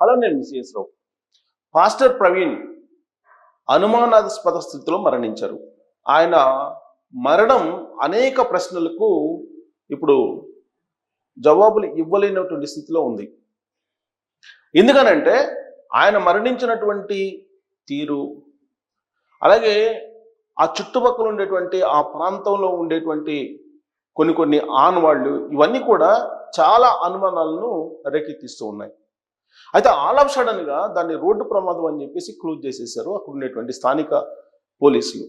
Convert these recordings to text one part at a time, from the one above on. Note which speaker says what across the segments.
Speaker 1: Hello నేను మిస్ఎస్ రావు. Master Praveen అనుమానాస్పద స్థితిలో మరణించారు. ఆయన మరణం అనేక ప్రశ్నలకు ఇప్పుడు జవాబులు ఇవ్వలేనటువంటి స్థితిలో ఉంది. ఎందుకనంటే ఆయన మరణించినటువంటి తీరు అలాగే ఆ చుట్టుపక్కల ఉండేటువంటి ఆ ప్రాంతంలో ఉండేటువంటి కొన్ని కొన్ని ఆనవాళ్ళు ఇవన్నీ కూడా చాలా అనుమానాలను రేకెత్తిస్తూ ఉన్నాయి. అయితే ఆల్ ఆఫ్ సడన్గా దాన్ని రోడ్డు ప్రమాదం అని చెప్పేసి క్లోజ్ చేసేసారు. అక్కడ ఉండేటువంటి స్థానిక పోలీసులు.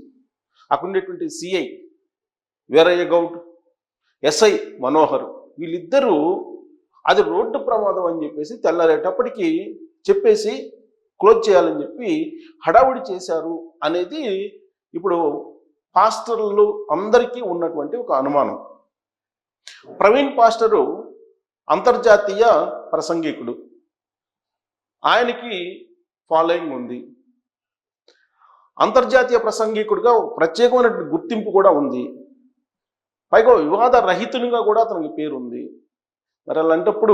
Speaker 1: అక్కడ ఉండేటువంటి సిఐ వీరయ్య గౌడ్ ఎస్ఐ మనోహర్ వీళ్ళిద్దరూ అది రోడ్డు ప్రమాదం అని చెప్పేసి తెల్లారేటప్పటికీ చెప్పేసి క్లోజ్ చేయాలని చెప్పి హడావుడి చేశారు అనేది ఇప్పుడు పాస్టర్లు అందరికీ ఉన్నటువంటి ఒక అనుమానం. ప్రవీణ్ పాస్టరు అంతర్జాతీయ ప్రసంగికుడు. ఆయనకి ఫాలోయింగ్ ఉంది. అంతర్జాతీయ ప్రసంగికుడిగా ప్రత్యేకమైనటువంటి గుర్తింపు కూడా ఉంది. పైగా వివాద రహితునిగా కూడా అతనికి పేరు ఉంది మరి అలాంటప్పుడు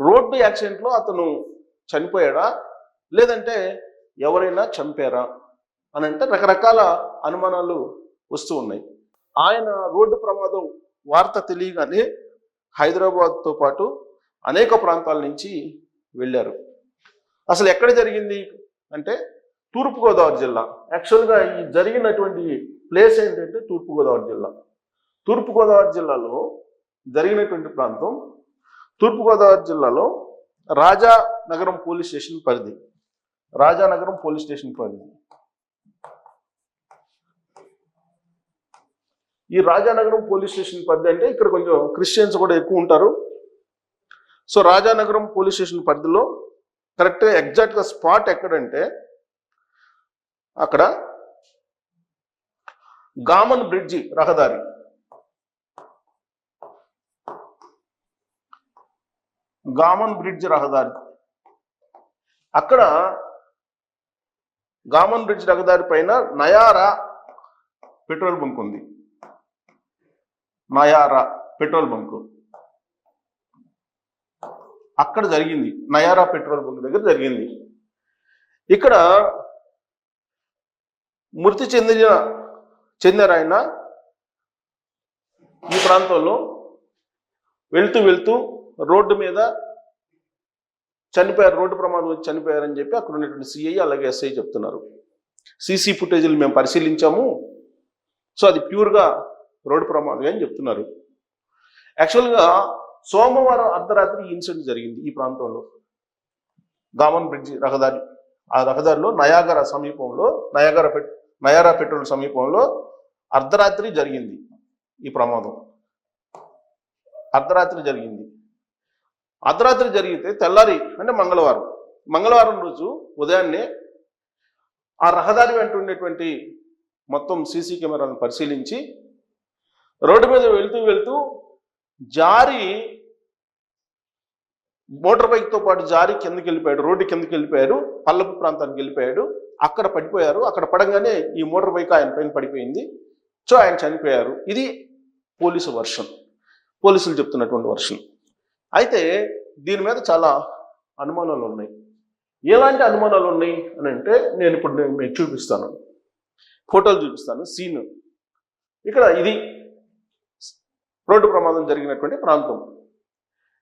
Speaker 1: రోడ్డు యాక్సిడెంట్లో అతను చనిపోయాడా? లేదంటే ఎవరైనా చంపారా? అని అంటే రకరకాల అనుమానాలు వస్తూ ఉన్నాయి. ఆయన రోడ్డు ప్రమాదం వార్త తెలియగానే హైదరాబాద్తో పాటు అనేక ప్రాంతాల నుంచి వెళ్ళారు. అసలు ఎక్కడ జరిగింది అంటే తూర్పుగోదావరి జిల్లా. యాక్చువల్గా ఈ జరిగినటువంటి ప్లేస్ ఏంటంటే తూర్పుగోదావరి జిల్లా. తూర్పుగోదావరి జిల్లాలో జరిగినటువంటి ప్రాంతం తూర్పుగోదావరి జిల్లాలో రాజానగరం పోలీస్ స్టేషన్ పరిధి. రాజానగరం పోలీస్ స్టేషన్ పరిధి. ఈ రాజానగరం పోలీస్ స్టేషన్ పరిధి అంటే ఇక్కడ కొంచెం క్రిస్టియన్స్ కూడా ఎక్కువ ఉంటారు. సో రాజానగరం పోలీస్ స్టేషన్ పరిధిలో కరెక్ట్గా ఎగ్జాక్ట్గా స్పాట్ ఎక్కడంటే అక్కడ గామన్ బ్రిడ్జి రహదారి. గామన్ బ్రిడ్జ్ రహదారి. అక్కడ గామన్ బ్రిడ్జ్ రహదారి పైన నయారా పెట్రోల్ బంక్ ఉంది. Nayara petrol bunk. అక్కడ జరిగింది. నయారా పెట్రోల్ బంక్ దగ్గర జరిగింది. ఇక్కడ మృతి చెందిన చెందారు ఆయన ఈ ప్రాంతంలో వెళ్తూ వెళ్తూ రోడ్డు మీద చనిపోయారు. రోడ్డు ప్రమాదం వచ్చి చనిపోయారని చెప్పి అక్కడ ఉన్నటువంటి సిఐ అలాగే ఎస్ఐ చెప్తున్నారు. సీసీ ఫుటేజీలు మేము పరిశీలించాము. సో అది ప్యూర్గా రోడ్డు ప్రమాదం అని చెప్తున్నారు. యాక్చువల్గా సోమవారం అర్ధరాత్రి ఇన్సిడెంట్ జరిగింది ఈ ప్రాంతంలో. గామన్ బ్రిడ్జి రహదారి ఆ రహదారిలో నయాగర సమీపంలో నయాగర పెట్ నయారా పెట్రోల్ సమీపంలో అర్ధరాత్రి జరిగింది ఈ ప్రమాదం. అర్ధరాత్రి జరిగింది. అర్ధరాత్రి జరిగితే తెల్లారి అంటే మంగళవారం మంగళవారం రోజు ఉదయాన్నే ఆ రహదారి వెంట ఉండేటువంటి మొత్తం సీసీ కెమెరాలను పరిశీలించి రోడ్డు మీద వెళ్తూ వెళ్తూ జారి మోటార్ బైక్తో పాటు జారి కిందకి వెళ్ళిపోయాడు రోడ్డు కిందకి వెళ్ళిపోయాడు పల్లపు ప్రాంతానికి వెళ్ళిపోయాడు. అక్కడ పడిపోయారు. అక్కడ పడంగానే ఈ మోటార్ బైక్ ఆయన పైన పడిపోయింది. సో ఆయన చనిపోయారు. ఇది పోలీసు వర్షన్. పోలీసులు చెప్తున్నటువంటి వర్షన్. అయితే దీని మీద చాలా అనుమానాలు ఉన్నాయి. ఎలాంటి అనుమానాలు ఉన్నాయి అని అంటే నేను ఇప్పుడు నేను మీకు చూపిస్తాను. ఫోటోలు చూపిస్తాను. సీన్. ఇక్కడ ఇది రోడ్డు ప్రమాదం జరిగినటువంటి ప్రాంతం.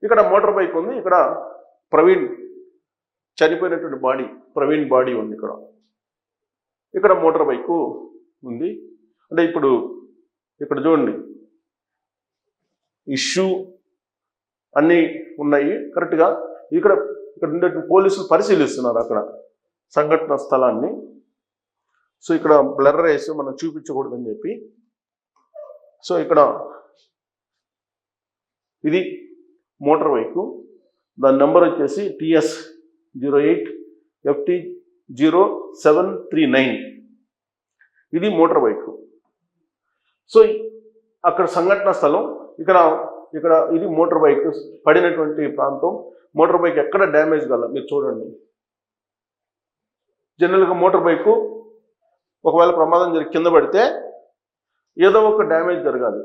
Speaker 1: ఇక్కడ మోటార్ బైక్ ఉంది ఇక్కడ ప్రవీణ్ చనిపోయినటువంటి బాడీ ప్రవీణ్ బాడీ ఉంది ఇక్కడ. ఇక్కడ మోటార్ బైకు ఉంది. అంటే ఇప్పుడు ఇక్కడ చూడండి. ఇష్యూ అన్నీ ఉన్నాయి కరెక్ట్గా ఇక్కడ ఇక్కడ ఉండే పోలీసులు పరిశీలిస్తున్నారు అక్కడ సంఘటన స్థలాన్ని. సో ఇక్కడ బ్లర్ వేసి మనం చూపించకూడదని చెప్పి. సో ఇక్కడ ఇది మోటార్ బైక్ దాని నెంబర్ వచ్చేసి TS zero eight FT zero seven three nine. ఇది మోటార్ బైక్ సో అక్కడ సంఘటన స్థలం ఇక్కడ ఇక్కడ ఇది మోటార్ బైక్ పడినటువంటి ప్రాంతం. మోటార్ బైక్ ఎక్కడ డ్యామేజ్ కల మీరు చూడండి. జనరల్గా మోటార్ బైక్ ఒకవేళ ప్రమాదం జరిగి కింద పడితే ఏదో ఒక డ్యామేజ్ జరగాలి.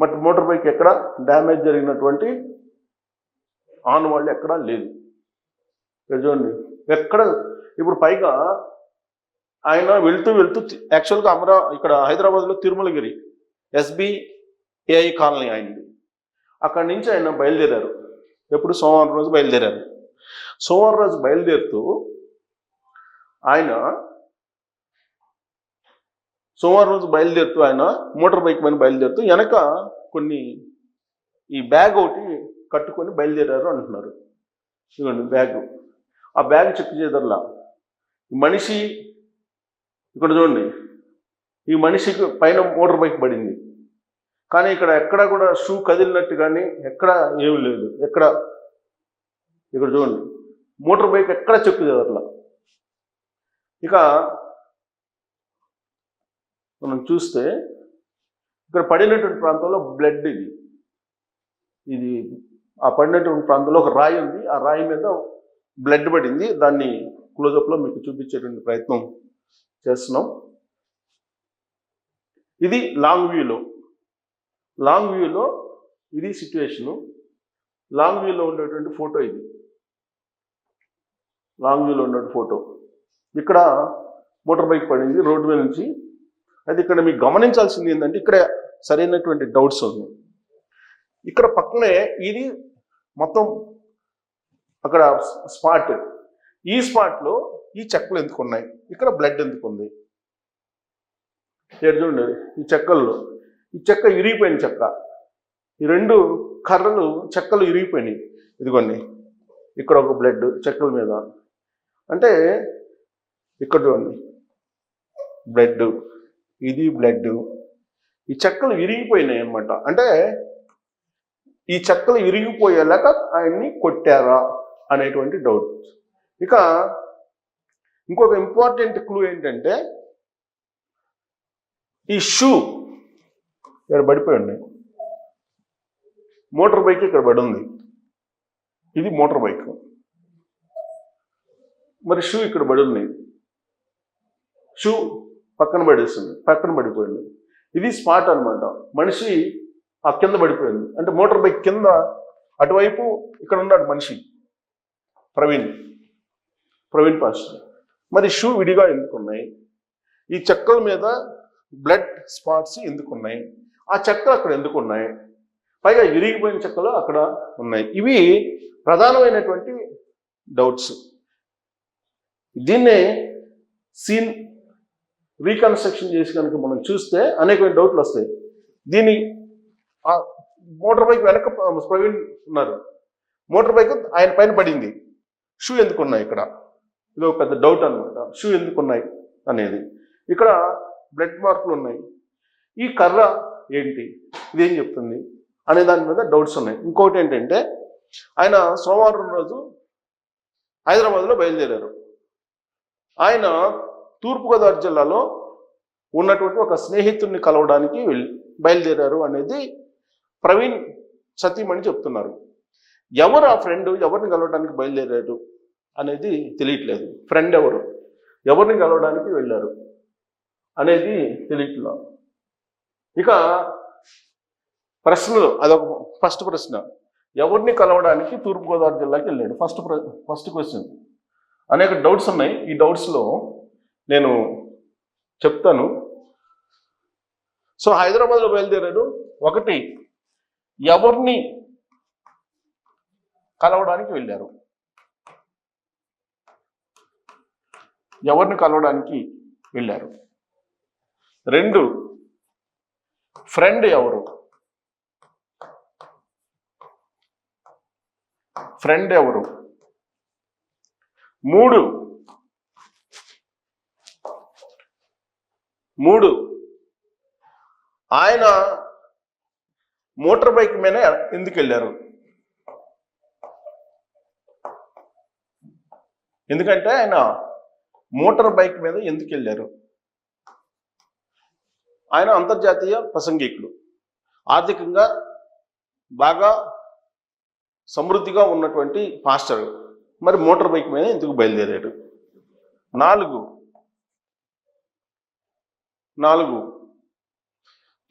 Speaker 1: బట్ మోటార్ బైక్ ఎక్కడ డ్యామేజ్ జరిగినటువంటి ఆన్ వాళ్ళు ఎక్కడా లేదు. చూడండి. ఎక్కడ ఇప్పుడు పైగా ఆయన వెళ్తూ వెళ్తూ యాక్చువల్గా అమరా ఇక్కడ హైదరాబాద్లో తిరుమలగిరి ఎస్బిఐ కాలనీ అయింది. అక్కడి నుంచి ఆయన బయలుదేరారు. ఎప్పుడు? సోమవారం రోజు బయలుదేరారు. సోమవారం రోజు బయలుదేరుతూ ఆయన సోమవారం రోజు బయలుదేరుతూ ఆయన మోటార్ బైక్ మీద బయలుదేరుతూ వెనక కొన్ని ఈ బ్యాగ్ ఒకటి కట్టుకొని బయలుదేరారు అంటున్నారు. ఇదిగోండి బ్యాగ్. ఆ బ్యాగ్ చెక్ చేదర్లా మనిషి ఇక్కడ చూడండి. ఈ మనిషికి పైన మోటార్ బైక్ పడింది. కానీ ఇక్కడ ఎక్కడ కూడా షూ కదిలినట్టు కానీ ఎక్కడ ఏమి లేదు. ఎక్కడ? ఇక్కడ చూడండి. మోటార్ బైక్ ఎక్కడ చెక్ చేదర్లా ఇక మనం చూస్తే ఇక్కడ పడినటువంటి ప్రాంతంలో బ్లడ్ ఇది. ఇది ఆ పడినటువంటి ప్రాంతంలో ఒక రాయి ఉంది. ఆ రాయి మీద బ్లడ్ పడింది. దాన్ని క్లోజప్లో మీకు చూపించేటువంటి ప్రయత్నం చేస్తున్నాం. ఇది లాంగ్ వ్యూలో లాంగ్ వ్యూలో ఇది సిచ్యువేషను లాంగ్ వ్యూలో ఉండేటువంటి ఫోటో ఇది. లాంగ్ వ్యూలో ఉన్నటువంటి ఫోటో ఇక్కడ మోటార్ బైక్ పడింది. రోడ్డు మీద నుంచి అయితే ఇక్కడ మీకు గమనించాల్సింది ఏంటంటే ఇక్కడ సరైనటువంటి డౌట్స్ ఉంది ఇక్కడ పక్కనే ఇది మొత్తం అక్కడ స్పాట్ ఈ స్పాట్లో ఈ చెక్కలు ఎందుకు ఉన్నాయి? ఇక్కడ బ్లడ్ ఎందుకు ఉంది? ఇక్కడ చూడండి ఈ చెక్కల్లో. ఈ చెక్క ఇరిగిపోయిన చెక్క. ఈ రెండు కర్రలు చెక్కలు ఇరిగిపోయినాయి. ఇదిగోండి ఇక్కడ ఒక బ్లడ్ చెక్కల మీద. అంటే ఇక్కడ చూడండి బ్లడ్. ఇది బ్లడ్. ఈ చెక్కలు విరిగిపోయినాయి అన్నమాట. అంటే ఈ చెక్కలు విరిగిపోయేలాగా ఆయన్ని కొట్టారా అనేటువంటి డౌట్ ఇక ఇంకొక ఇంపార్టెంట్ క్లూ ఏంటంటే ఈ షూ ఇక్కడ పడిపోయి ఉన్నాయి. మోటార్ బైక్ ఇక్కడ పడి ఉంది. ఇది మోటార్ బైక్ మరి షూ ఇక్కడ పడి ఉంది. షూ పక్కన పడేస్తుంది పక్కన పడిపోయింది. ఇది స్పాట్ అన్నమాట. మనిషి ఆ కింద పడిపోయింది. అంటే మోటార్ బైక్ కింద అటువైపు ఇక్కడ ఉన్నాడు మనిషి ప్రవీణ్. ప్రవీణ్ పాస్టర్. మరి షూ విడిగా ఎందుకున్నాయి? ఈ చెక్కల మీద బ్లడ్ స్పాట్స్ ఎందుకున్నాయి? ఆ చెక్కలు అక్కడ ఎందుకున్నాయి? పైగా విరిగిపోయిన చెక్కలు అక్కడ ఉన్నాయి. ఇవి ప్రధానమైనటువంటి డౌట్స్. దీన్నే సీన్ రీకన్స్ట్రక్షన్ చేసి కనుక మనం చూస్తే అనేకమైన డౌట్లు వస్తాయి. దీని ఆ మోటార్ బైక్ వెనక ప్రవీణ్ ఉన్నారు. మోటార్ బైక్ ఆయన పైన పడింది. షూ ఎందుకు ఉన్నాయి ఇక్కడ? ఇది ఒక పెద్ద డౌట్ అనమాట షూ ఎందుకు ఉన్నాయి అనేది. ఇక్కడ బ్లడ్ మార్కులు ఉన్నాయి. ఈ కర్ర ఏంటి? ఇదేం చెప్తుంది? అనే దాని మీద డౌట్స్ ఉన్నాయి. ఇంకోటి ఏంటంటే ఆయన సోమవారం రోజు హైదరాబాద్లో బయలుదేరారు. ఆయన తూర్పుగోదావరి జిల్లాలో ఉన్నటువంటి ఒక స్నేహితుడిని కలవడానికి బయలుదేరారు అనేది ప్రవీణ్ సతీమణి చెప్తున్నారు. ఎవరు ఆ ఫ్రెండ్ ఎవరిని కలవడానికి బయలుదేరారు అనేది తెలియట్లేదు. ఫ్రెండ్ ఎవరు? ఎవరిని కలవడానికి వెళ్ళారు అనేది తెలియట్లేదు. ఇక ప్రశ్నలు అదొక ఫస్ట్ ప్రశ్న. ఎవరిని కలవడానికి తూర్పుగోదావరి జిల్లాకి వెళ్ళాడు? ఫస్ట్ ప్ర ఫస్ట్ క్వశ్చన్ అనేక డౌట్స్ ఉన్నాయి. ఈ డౌట్స్లో నేను చెప్తాను. సో హైదరాబాద్లో బయలుదేరాడు. ఒకటి ఎవరిని కలవడానికి వెళ్ళారు? ఎవరిని కలవడానికి వెళ్ళారు? రెండు ఫ్రెండ్ ఎవరు? ఫ్రెండ్ ఎవరు? మూడు మూడు. ఆయన మోటార్ బైక్ మీద ఎందుకు వెళ్ళారు ఎందుకంటే ఆయన మోటార్ బైక్ మీద ఎందుకు వెళ్ళారు ఆయన అంతర్జాతీయ ప్రసంగికులు ఆర్థికంగా బాగా సమృద్ధిగా ఉన్నటువంటి పాస్టర్. మరి మోటార్ బైక్ మీద ఎందుకు బయలుదేరాడు? నాలుగు. నాలుగు.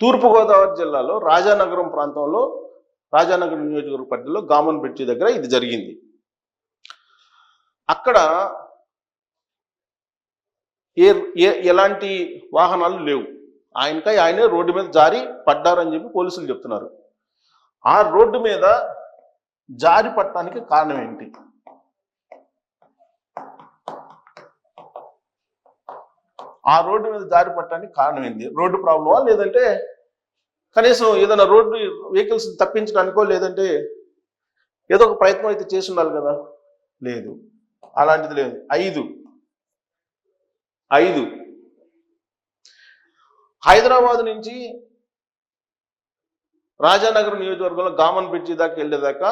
Speaker 1: తూర్పుగోదావరి జిల్లాలో రాజానగరం ప్రాంతంలో రాజానగర్ నియోజకవర్గ పరిధిలో గామన్ బ్రిడ్జి దగ్గర ఇది జరిగింది. అక్కడ ఏ ఏ- ఎలాంటి వాహనాలు లేవు. ఆయనకై ఆయనే రోడ్డు మీద జారి పడ్డారని చెప్పి పోలీసులు చెప్తున్నారు. ఆ రోడ్డు మీద జారి పట్టడానికి కారణం ఏంటి? ఆ రోడ్డు మీద దారి పట్టడానికి కారణం ఏంది? రోడ్డు ప్రాబ్లమా? లేదంటే కనీసం ఏదైనా రోడ్డు వెహికల్స్ తప్పించడానికో లేదంటే ఏదో ఒక ప్రయత్నం అయితే చేసి ఉండాలి కదా? లేదు. అలాంటిది లేదు. ఐదు. ఐదు. హైదరాబాద్ నుంచి రాజానగర్ నియోజకవర్గంలో గామన్ బ్రిడ్జి దాకా వెళ్ళేదాకా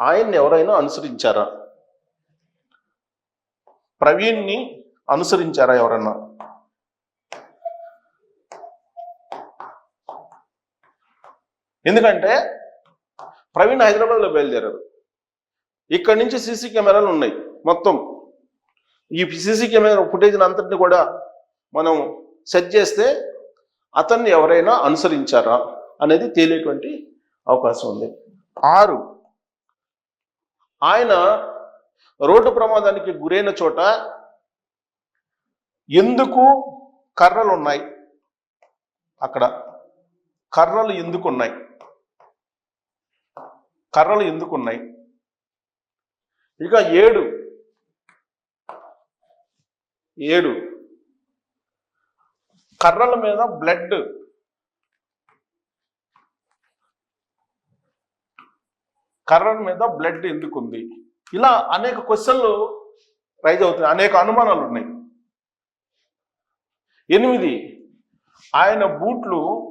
Speaker 1: ఆయన్ని ఎవరైనా అనుసరించారా? ప్రవీణ్ని అనుసరించారా ఎవరన్నా? ఎందుకంటే ప్రవీణ్ హైదరాబాద్లో బయలుదేరారు. ఇక్కడ నుంచి సీసీ కెమెరాలు ఉన్నాయి మొత్తం. ఈ సీసీ కెమెరా ఫుటేజ్ అంతటిని కూడా మనం సెట్ చేస్తే అతన్ని ఎవరైనా అనుసరించారా అనేది తేలేటువంటి అవకాశం ఉంది. ఆరు. ఆయన రోడ్డు ప్రమాదానికి గురైన చోట ఎందుకు కర్రలు ఉన్నాయి అక్కడ కర్రలు ఎందుకు ఉన్నాయి కర్రలు ఎందుకు ఉన్నాయి ఇక ఏడు. ఏడు. కర్రల మీద బ్లడ్ కర్రల మీద బ్లడ్ ఎందుకుంది? ఇలా అనేక క్వశ్చన్లు రైజ్ అవుతున్నాయి. అనేక అనుమానాలు ఉన్నాయి. ఎనిమిది. ఆయన బూట్లు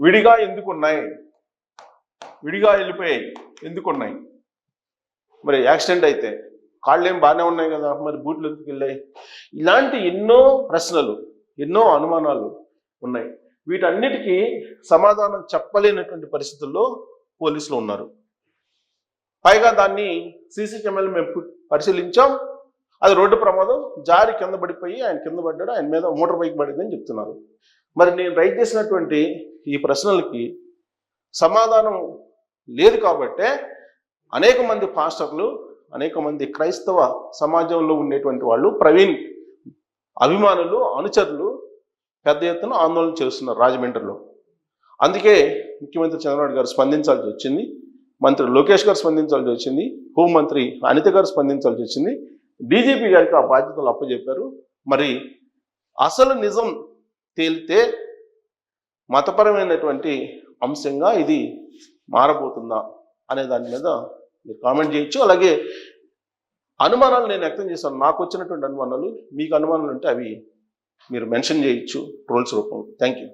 Speaker 1: విడిగా ఎందుకు ఉన్నాయి విడిగా వెళ్ళిపోయాయి. ఎందుకు ఉన్నాయి మరి యాక్సిడెంట్ అయితే కాళ్ళు ఏం బాగానే ఉన్నాయి కదా? మరి బూట్లు ఎందుకు వెళ్ళాయి? ఇలాంటి ఎన్నో ప్రశ్నలు ఎన్నో అనుమానాలు ఉన్నాయి. వీటన్నిటికీ సమాధానం చెప్పలేనటువంటి పరిస్థితుల్లో పోలీసులు ఉన్నారు. పైగా దాన్ని సీసీ కెమెరాలు మేము పరిశీలించాం. అది రోడ్డు ప్రమాదం. జారి కింద పడిపోయి ఆయన కింద పడ్డాడు. ఆయన మీద మోటార్ బైక్ పడిందని చెప్తున్నారు. మరి నేను రైట్ చేసినటువంటి ఈ ప్రశ్నలకి సమాధానం లేదు కాబట్టే అనేక మంది పాస్టర్లు అనేక మంది క్రైస్తవ సమాజంలో ఉండేటువంటి వాళ్ళు ప్రవీణ్ అభిమానులు అనుచరులు పెద్ద ఎత్తున ఆందోళన చేస్తున్నారు రాజమండ్రిలో. అందుకే ముఖ్యమంత్రి చంద్రబాబు గారు స్పందించాల్సి వచ్చింది మంత్రి లోకేష్ గారు స్పందించాల్సి వచ్చింది హోంమంత్రి అనిత గారు స్పందించాల్సి వచ్చింది డీజీపీ గారికి ఆ బాధ్యతలు అప్పచెప్పారు మరి అసలు నిజం తేలితే మతపరమైనటువంటి అంశంగా ఇది మారబోతుందా అనే దాని మీద మీరు కామెంట్ చేయొచ్చు. అలాగే అనుమానాలు నేను వ్యక్తం చేశాను. నాకు వచ్చినటువంటి అనుమానాలు మీకు అనుమానాలు ఉంటే అవి మీరు మెన్షన్ చేయొచ్చు ట్రోల్స్ రూపంలో. Thank you